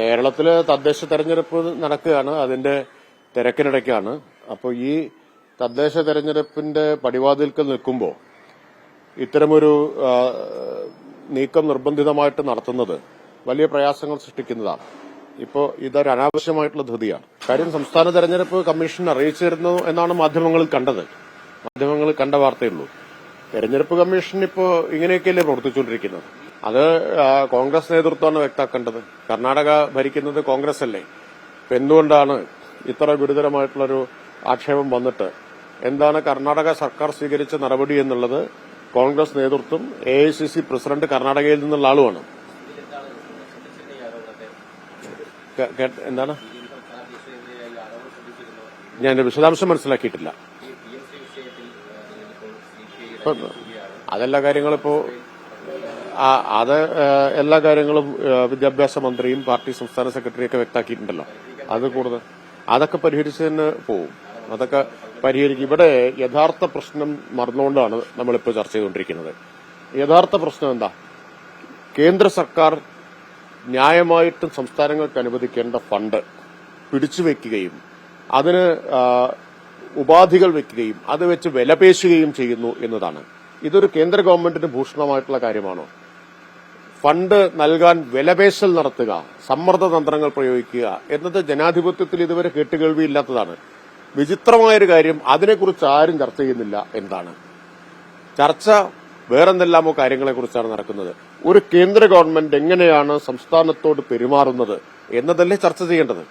കേരളത്തിൽ തദ്ദേശ തെരഞ്ഞെടുപ്പ് നടക്കുകയാണ് അതിന്റെ തിരക്കിനിടയ്ക്കാണ്. അപ്പോൾ ഈ തദ്ദേശ തെരഞ്ഞെടുപ്പിന്റെ പടിവാതിൽക്കൽ നിൽക്കുമ്പോൾ ഇത്തരമൊരു നീക്കം നിർബന്ധിതമായിട്ട് നടത്തുന്നത് വലിയ പ്രയാസങ്ങൾ സൃഷ്ടിക്കുന്നതാണ്. ഇപ്പോൾ ഇതൊരു അനാവശ്യമായിട്ടുള്ള ധൃതിയാണ്. കാര്യം സംസ്ഥാന തെരഞ്ഞെടുപ്പ് കമ്മീഷൻ അറിയിച്ചിരുന്നു എന്നാണ് മാധ്യമങ്ങളിൽ കണ്ടത്. മാധ്യമങ്ങളിൽ കണ്ട വാർത്തയുള്ളൂ തെരഞ്ഞെടുപ്പ് കമ്മീഷൻ ഇപ്പോൾ ഇങ്ങനെയൊക്കെയല്ലേ പ്രവർത്തിച്ചുകൊണ്ടിരിക്കുന്നത്. അത് കോൺഗ്രസ് നേതൃത്വമാണ് വ്യക്തമാക്കേണ്ടത്. കർണാടക ഭരിക്കുന്നത് കോൺഗ്രസ് അല്ലേ ഇപ്പൊ എന്തുകൊണ്ടാണ് ഇത്ര ഗുരുതരമായിട്ടുള്ളൊരു ആക്ഷേപം വന്നിട്ട്? എന്താണ് കർണാടക സർക്കാർ സ്വീകരിച്ച നടപടി എന്നുള്ളത് കോൺഗ്രസ് നേതൃത്വം A I C C president കർണാടകയിൽ നിന്നുള്ള ആളുമാണ്. എന്താണ്? ഞാൻ വിശദാംശം മനസ്സിലാക്കിയിട്ടില്ല. അതെല്ലാ കാര്യങ്ങളും ഇപ്പോ ആ, അത് എല്ലാ കാര്യങ്ങളും വിദ്യാഭ്യാസ മന്ത്രിയും പാർട്ടി സംസ്ഥാന സെക്രട്ടറിയൊക്കെ വ്യക്തമാക്കിയിട്ടുണ്ടല്ലോ അത് കൂടുതൽ അതൊക്കെ പരിഹരിച്ചതിന് പോവും. അതൊക്കെ പരിഹരിക്കും. ഇവിടെ യഥാർത്ഥ പ്രശ്നം മറന്നുകൊണ്ടാണ് നമ്മളിപ്പോൾ ചർച്ച ചെയ്തുകൊണ്ടിരിക്കുന്നത്. യഥാർത്ഥ പ്രശ്നം എന്താ? കേന്ദ്ര സർക്കാർ ന്യായമായിട്ടും സംസ്ഥാനങ്ങൾക്ക് അനുവദിക്കേണ്ട ഫണ്ട് പിടിച്ചുവെക്കുകയും അതിന് ആ, ഉപാധികൾ വെക്കുകയും അത് വെച്ച് വിലപേശുകയും ചെയ്യുന്നു എന്നതാണ്. ഇതൊരു കേന്ദ്ര ഗവൺമെന്റിന് ഭൂഷണമായിട്ടുള്ള കാര്യമാണോ? ഫണ്ട് നൽകാൻ വിലപേശൽ നടത്തുക സമ്മർദ്ദ തന്ത്രങ്ങൾ പ്രയോഗിക്കുക എന്നത് ജനാധിപത്യത്തിൽ ഇതുവരെ കേട്ടുകേൾവിയില്ലാത്തതാണ്. വിചിത്രമായൊരു കാര്യം അതിനെക്കുറിച്ച് ആരും ചർച്ച ചെയ്യുന്നില്ല എന്താണ് ചർച്ച വേറെന്തെല്ലാമോ കാര്യങ്ങളെക്കുറിച്ചാണ് നടക്കുന്നത്. ഒരു കേന്ദ്ര ഗവൺമെന്റ് എങ്ങനെയാണ് സംസ്ഥാനത്തോട് പെരുമാറുന്നത് എന്നതല്ലേ ചർച്ച ചെയ്യേണ്ടത്?